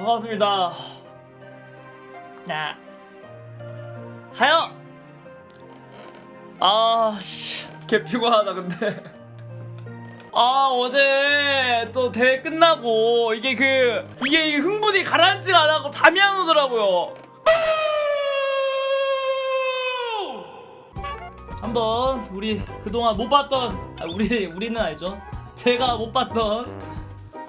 반갑습니다. 야. 하여. 아, 씨. 개 피곤하다 근데. 아, 어제 또 대회 끝나고 이게 그 이게 이 흥분이 가라앉지가 안 하고 잠이 안 오더라고요. 한번 우리 그동안 못 봤던 아, 우리 우리는 알죠. 제가 못 봤던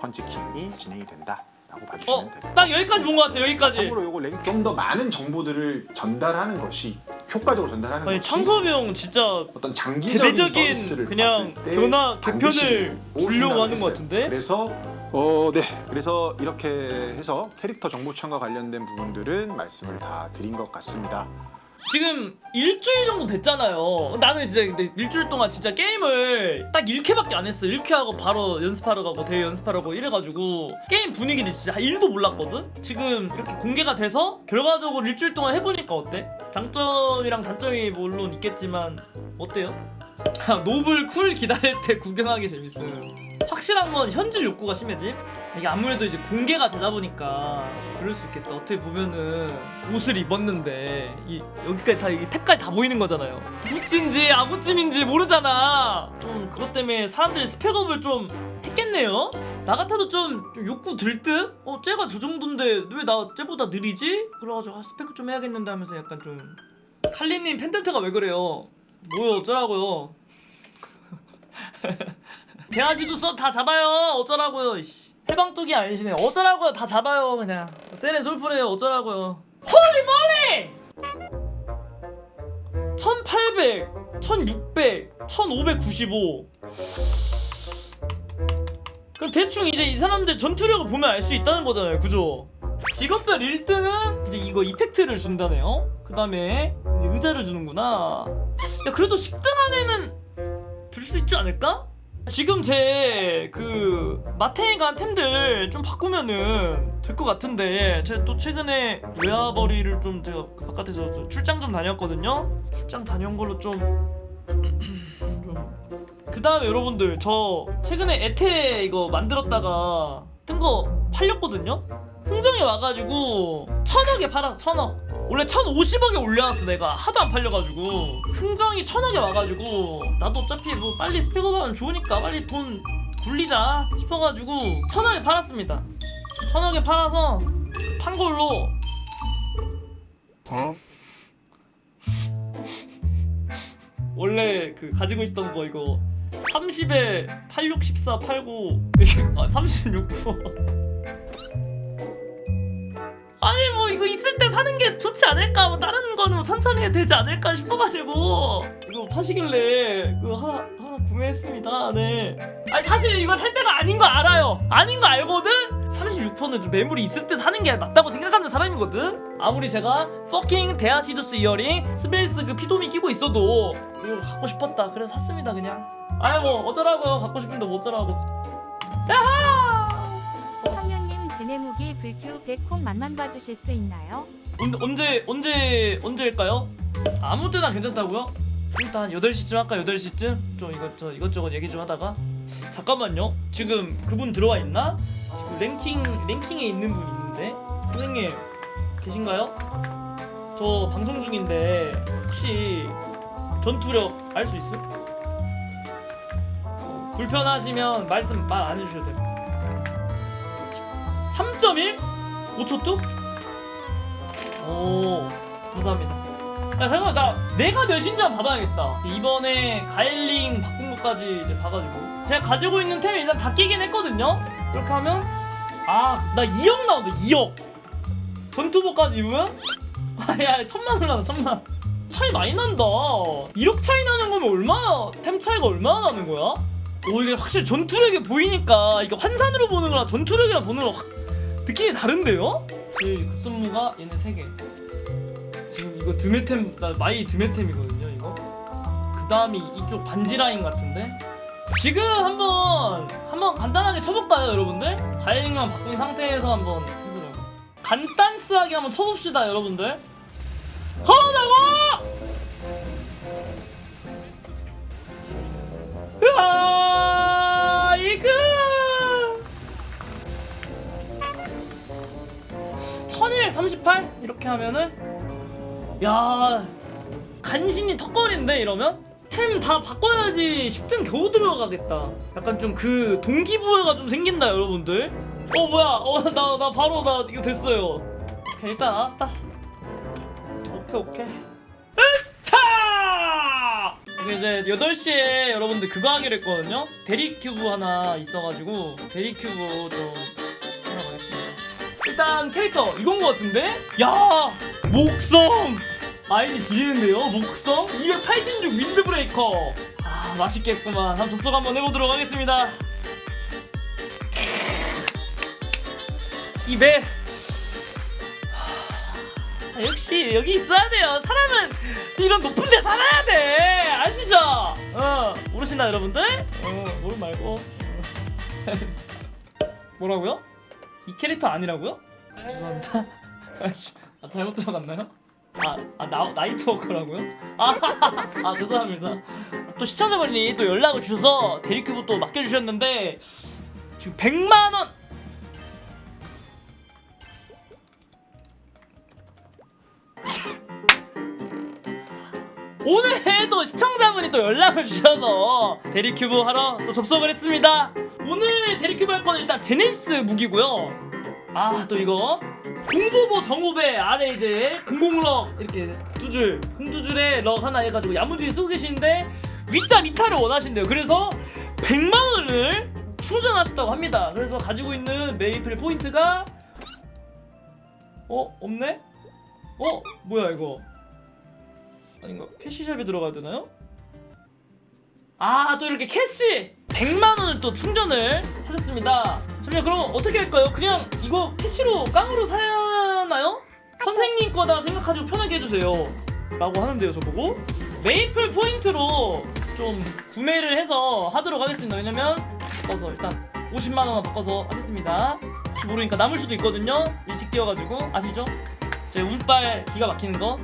펀치킹이 진행이 된다 라고 봐주시면 어, 됩니다. 딱 여기까지 본 것 같아요. 여기까지. 참고로 이거 랭 좀더 많은 정보들을 전달하는 것이 효과적으로 전달하는 아니 것이 창섭이 형 진짜 어떤 장기적인 대대적인 서비스를 그냥 봤을 때 변화 개편을 주려고 하는 했어요. 것 같은데? 그래서 어, 네. 그래서 이렇게 해서 캐릭터 정보 창과 관련된 부분들은 말씀을 다 드린 것 같습니다. 지금 일주일 정도 됐잖아요. 나는 진짜 근데 일주일 동안 진짜 게임을 딱 1회밖에 안 했어. 1회 하고 바로 연습하러 가고 대회 연습하러 가고 이래가지고 게임 분위기를 진짜 1도 몰랐거든? 지금 이렇게 공개가 돼서 결과적으로 일주일 동안 해보니까 어때? 장점이랑 단점이 물론 있겠지만 어때요? 노블 쿨 기다릴 때 구경하기 재밌음. 확실한 건 현질 욕구가 심해짐. 이게 아무래도 이제 공개가 되다 보니까 그럴 수 있겠다. 어떻게 보면은 옷을 입었는데 이 여기까지 다 이 탭까지 다 보이는 거잖아요. 구찌인지 아구찜인지 모르잖아. 좀 그것 때문에 사람들이 스펙업을 좀 했겠네요. 나 같아도 좀, 좀 욕구 들 듯? 어, 쟤가 저 정도인데 왜 나 쟤보다 느리지? 그래가지고 아, 스펙 좀 해야겠는데 하면서 약간 좀 칼리님 펜던트가 왜 그래요? 뭐요 어쩌라고요? 대하시도 써다 잡아요. 어쩌라고요 이씨. 해방뚝이 아니시네. 어쩌라고요 다 잡아요 그냥. 세렌 솔프레요 어쩌라고요. 홀리 멀리! 1800 1600 1595 그럼 대충 이제 이 사람들 전투력을 보면 알 수 있다는 거잖아요 그죠? 직업별 1등은 이제 이거 이펙트를 준다네요. 그 다음에 의자를 주는구나. 야 그래도 10등 안에는 들 수 있지 않을까? 지금 제 그 마테에 간 템들 좀 바꾸면은 될 것 같은데 제가 또 최근에 외화벌이를 좀 제가 그 바깥에서 좀 출장 좀 다녔거든요. 출장 다녀온 걸로 좀 그 다음에 여러분들 저 최근에 에테 이거 만들었다가 뜬 거 팔렸거든요? 흥정이 와가지고 천억에 팔았어 천억 원래 1050억에 올려놨어 내가. 하도 안 팔려가지고. 흥정이 천억에 와가지고. 나도 어차피 뭐 빨리 스펙업 하면 좋으니까 빨리 돈 굴리자 싶어가지고 천억에 팔았습니다. 천억에 팔아서 판 걸로. 원래 그 가지고 있던 거 이거 30에 86, 14, 89아36% 아니 뭐 이거 있을 때 사는 게 좋지 않을까? 뭐 다른 거는 뭐 천천히 해도 되지 않을까 싶어가지고. 이거 파시길래 그거 하나 하나 구매했습니다. 네. 아니 사실 이거 살 때가 아닌 거 알아요. 아닌 거 알거든? 36%는 좀 매물이 있을 때 사는 게 맞다고 생각하는 사람이거든? 아무리 제가 퍼킹 데아시두스 이어링 스벨스 그 피도미 끼고 있어도 이거 갖고 싶었다. 그래서 샀습니다 그냥. 아이 뭐 어쩌라고요. 갖고 싶은데 뭐 어쩌라고. 야하 제네무기 불큐 100콩 맛만 봐주실 수 있나요? 언- 언제 언제 언제일까요? 아무 때나 괜찮다고요? 일단 8시쯤 할까 8시쯤? 좀 이것 저 이것저것 얘기 좀 하다가 잠깐만요 지금 그분 들어와 있나? 지금 랭킹 랭킹에 있는 분 있는데 선생님 계신가요? 저 방송 중인데 혹시 전투력 알 수 있음? 어, 불편하시면 말씀 말 안 해주셔도 돼요 3.1? 5초 뚝? 오 감사합니다 야 잠깐만 나 내가 몇인지 한번 봐봐야겠다 이번에 가일링 바꾼 것까지 이제 봐가지고 제가 가지고 있는 템이 일단 다 끼긴 했거든요 이렇게 하면 아 나 2억 나온다 2억 전투복까지 입으면? 아야 천만 올라나 천만 차이 많이 난다 1억 차이 나는 거면 얼마나 템 차이가 얼마나 나는 거야? 오 이게 확실히 전투력이 보이니까 이게 환산으로 보는 거랑 전투력이랑 보는 거랑 확 느낌이 다른데요? 제일 급선무가 얘네 3개 지금 이거 드메템 나 마이 드메템이거든요 이거 그 다음이 이쪽 반지 라인 같은데 지금 한번 한번 간단하게 쳐볼까요 여러분들? 가일링만 바꾼 상태에서 한번 해보자고 간단스하게 한번 쳐봅시다 여러분들 가보자고! 1238 이렇게 하면은 야 간신히 턱걸인데 이러면? 템 다 바꿔야지 10등 겨우 들어가겠다. 약간 좀 그 동기부여가 좀 생긴다 여러분들. 어 뭐야? 어 나나 바로 나 이거 됐어요. 오케이 일단 알았다. 오케이 오케이. 이제 8시에 여러분들 그거 하기로 했거든요. 대리 큐브 하나 있어가지고 대리 큐브 좀 하러 가겠습니다 일단 캐릭터 이건 거 같은데? 야 목성 아이디 지리는데요 목성 286 윈드브레이커 아 맛있겠구만 한번 접속 한번 해보도록 하겠습니다 아, 역시 여기 있어야 돼요 사람은 이런 높은 데 살아야 돼 아시죠? 어 모르시나 여러분들? 어 모르 말고 뭐라고요? 이 캐릭터 아니라고요? 죄송합니다. 아씨, 아, 잘못 들어갔나요? 아, 아 나, 나이트워커라고요? 아, 아 죄송합니다. 또 시청자분이 또 연락을 주셔서 대리큐브 또 맡겨주셨는데 지금 100만 원. 오늘도 시청자분이 또 연락을 주셔서 대리큐브 하러 또 접속을 했습니다. 오늘 대리큐브 할 거는 일단 제네시스 무기고요. 아 또 이거 공보보 정오배 아래 이제 공공럭 이렇게 두 줄 공두줄에 럭 하나 해가지고 야무지게 쓰고 계시는데 위자 미타를 원하신대요. 그래서 100만 원을 충전하셨다고 합니다. 그래서 가지고 있는 메이플 포인트가 어 없네? 어 뭐야 이거? 아닌가? 캐시샵에 들어가야 되나요? 아, 또 이렇게 캐시 100만 원을 또 충전을 하셨습니다. 잠시만 그럼 어떻게 할까요? 그냥 이거 캐시로 깡으로 사나요? 선생님 거다 생각하시고 편하게 해주세요. 라고 하는데요, 저보고. 메이플 포인트로 좀 구매를 해서 하도록 하겠습니다. 왜냐면 바꿔서 일단 50만 원만 바꿔서 하겠습니다. 모르니까 남을 수도 있거든요. 일찍 뛰어가지고 아시죠? 제 운빨 기가 막히는 거.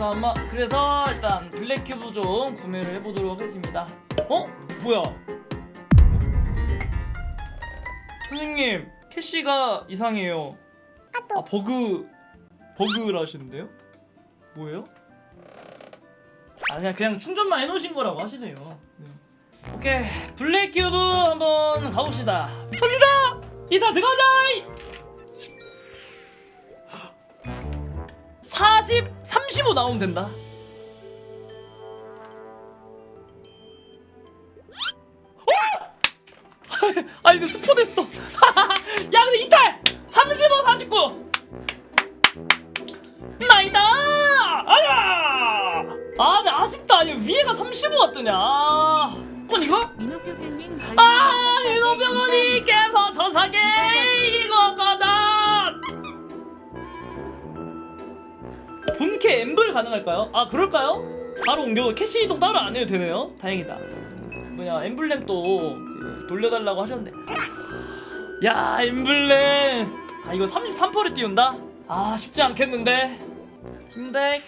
그래서 아마 그래서 일단 블랙 큐브 좀 구매를 해보도록 하겠습니다. 어? 뭐야? 선생님 캐시가 이상해요. 아 버그 버그라시는데요? 뭐예요? 아 그냥 그냥 충전만 해놓으신 거라고 하시네요. 네. 오케이 블랙 큐브 한번 가봅시다. 갑니다. 이다 들어가자. 40, 35 나오면 된다. 어! 아 이거 스포됐어. 야 근데 이탈 35, 49. 나이다. 아야. 아 근데 아쉽다. 아니 위에가 35 같더냐. 아, 이건 이거? 아 민호 엠블 가능할까요? 아 그럴까요? 바로 옮겨 캐시 이동 따로 안 해도 되네요. 다행이다. 뭐냐 엠블렘 또그 돌려달라고 하셨는데. 야 엠블렘. 아 이거 33%를 띄운다. 아 쉽지 않겠는데. 힘덱,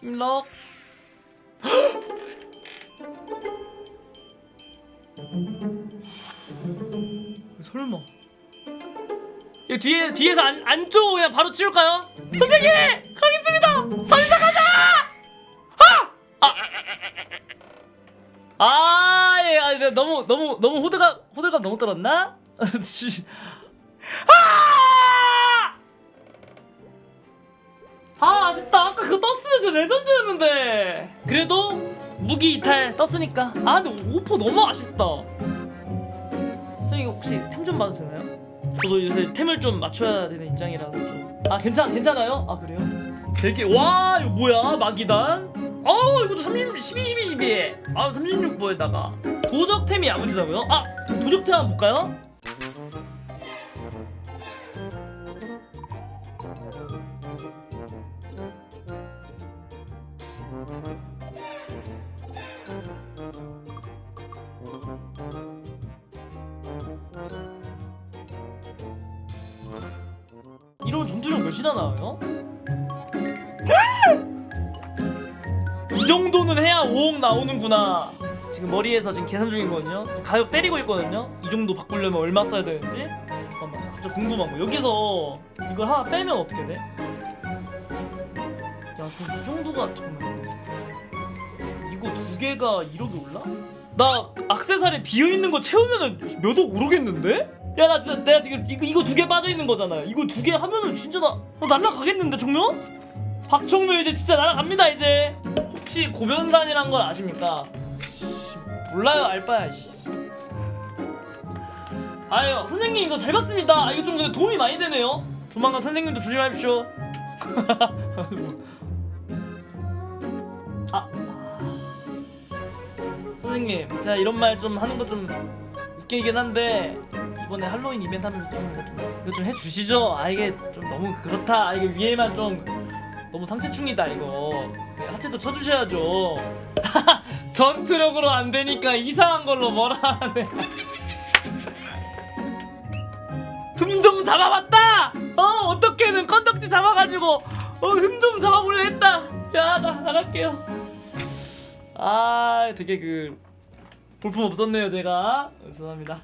힘럭. 설마. 이거 뒤에 뒤에서 안 안쪽 그냥 바로 치울까요? 선생님 가겠습니다. 선사 가자. 아! 아! 아, 예, 아, 네, 너무 너무 너무 호들갑 호들갑 너무 떨었나? 씨. 아! 아, 아쉽다. 아까 그거 떴으면 진짜 레전드였는데. 그래도 무기 이탈 떴으니까. 아, 근데 오퍼 너무 아쉽다. 선생님 혹시 템 좀 봐도 되나요? 저도 요새 템을 좀 맞춰야 되는 입장이라서 좀. 아 괜찮 괜찮아요? 아 그래요? 되게 와 이거 뭐야 마기단? 어 이것도 30 12 12 12. 아 36보에다가 도적템이 야무지다고요? 아 도적템 한번 볼까요? 이런 전투력 몇이나 나와요? 이 정도는 해야 5억 나오는구나. 지금 머리에서 지금 계산 중이거든요. 가격 때리고 있거든요. 이 정도 바꾸려면 얼마 써야 되는지. 잠깐만, 갑자기 궁금한 거. 여기서 이걸 하나 빼면 어떻게 돼? 야, 그럼 이 정도가 잠깐만. 이거 두 개가 1억이 올라? 나 악세사리 비어 있는 거 채우면은 몇억 오르겠는데? 야, 나 진짜 내가 지금 이거 이거 두 개 빠져 있는 거잖아요. 이거 두 개 하면은 진짜 나 어, 날라가겠는데 종묘? 박종묘 이제 진짜 날아갑니다 이제. 혹시 고변산이란 걸 아십니까? 씨, 몰라요 알바야 씨. 아유 선생님 이거 잘 봤습니다 아, 이거 좀 근데 도움이 많이 되네요 조만간 선생님도 조심하십시오 아 선생님 제가 이런 말 좀 하는 거 좀 웃기긴 한데 이번에 할로윈 이벤트 하면서 좀 이거 좀, 이거 좀 해주시죠. 아 이게 좀 너무 그렇다. 아, 이게 위에만 좀 너무 상체충이다 이거. 하체도 쳐주셔야죠. 전투력으로 안 되니까 이상한 걸로 뭐라 하네. 흠 좀 잡아봤다! 어 어떻게든 건덕지 잡아가지고. 어흠 좀 잡아보려 했다. 야 나 나갈게요. 아 되게 그 볼품 없었네요 제가. 죄송합니다